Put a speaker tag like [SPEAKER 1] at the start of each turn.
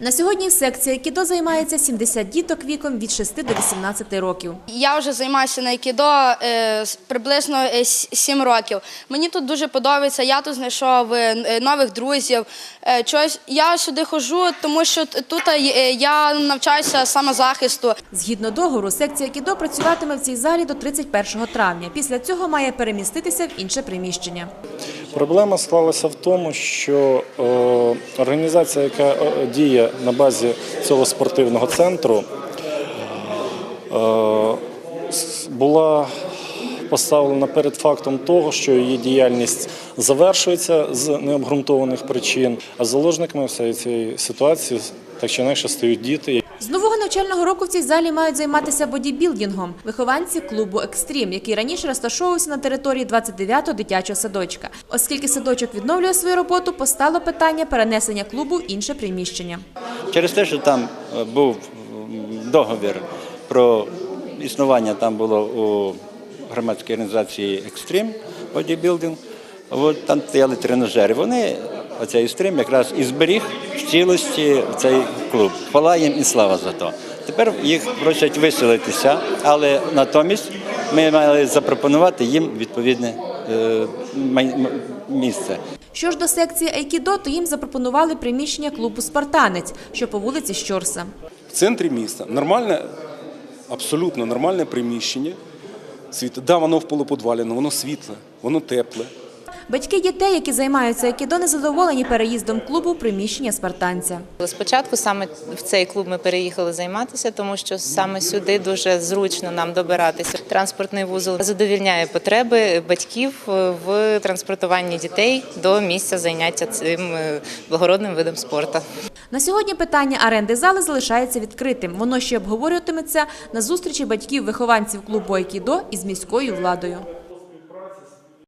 [SPEAKER 1] На сьогодні в секції айкідо займається 70 діток віком від 6 до 18 років.
[SPEAKER 2] Я вже займаюся на айкідо е, приблизно 7 років. Мені тут дуже подобається. Я тут знайшов е, нових друзів. Е, Чогось я сюди ходжу, тому що тут е, я навчаюся самозахисту.
[SPEAKER 1] Згідно договору, секція айкідо працюватиме в цій залі до 31 травня. Після цього має переміститися в інше приміщення.
[SPEAKER 3] Проблема склалася в тому, що організація, яка е, діє на базі цього спортивного центру, е, була поставлена перед фактом того, що її діяльність завершується з необґрунтованих причин, а заложниками всієї цієї ситуації так чи інакше стають діти.
[SPEAKER 1] Навчального року в цій залі мають займатися бодібілдингом вихованці клубу Екстрім, який раніше розташовувався на території 29-го дитячого садочка. Оскільки садочок відновлює свою роботу, постало питання перенесення клубу в інше приміщення.
[SPEAKER 4] Через те, що там е, був договір про існування, там було у громадській організації Екстрім бодібілдинг, от там стояли тренажери. Вони, оцей екстрім, якраз і зберіг в цілості цей клуб. Хвала їм і слава за то. Тепер їх просять виселитися, але натомість ми мали запропонувати їм відповідне е, місце.
[SPEAKER 1] Що ж до секції айкідо, то їм запропонували приміщення клубу Спартанець, що по вулиці Щорса.
[SPEAKER 5] в центрі міста. Нормальне, абсолютно нормальне приміщення. Світле. Да, воно в полуподвалі, але воно світле, воно тепле.
[SPEAKER 1] Батьки дітей, які займаються айкідо, незадоволені переїздом клубу в приміщення спартанця.
[SPEAKER 6] Спочатку саме в цей клуб ми переїхали займатися, тому що саме сюди дуже зручно нам добиратися. Транспортний вузол задовільняє потреби батьків в транспортуванні дітей до місця заняття цим е, благородним видом спорту.
[SPEAKER 1] На сьогодні питання оренди зали залишається відкритим. Воно ще обговорюватиметься на зустрічі батьків-вихованців клубу айкідо із міською владою.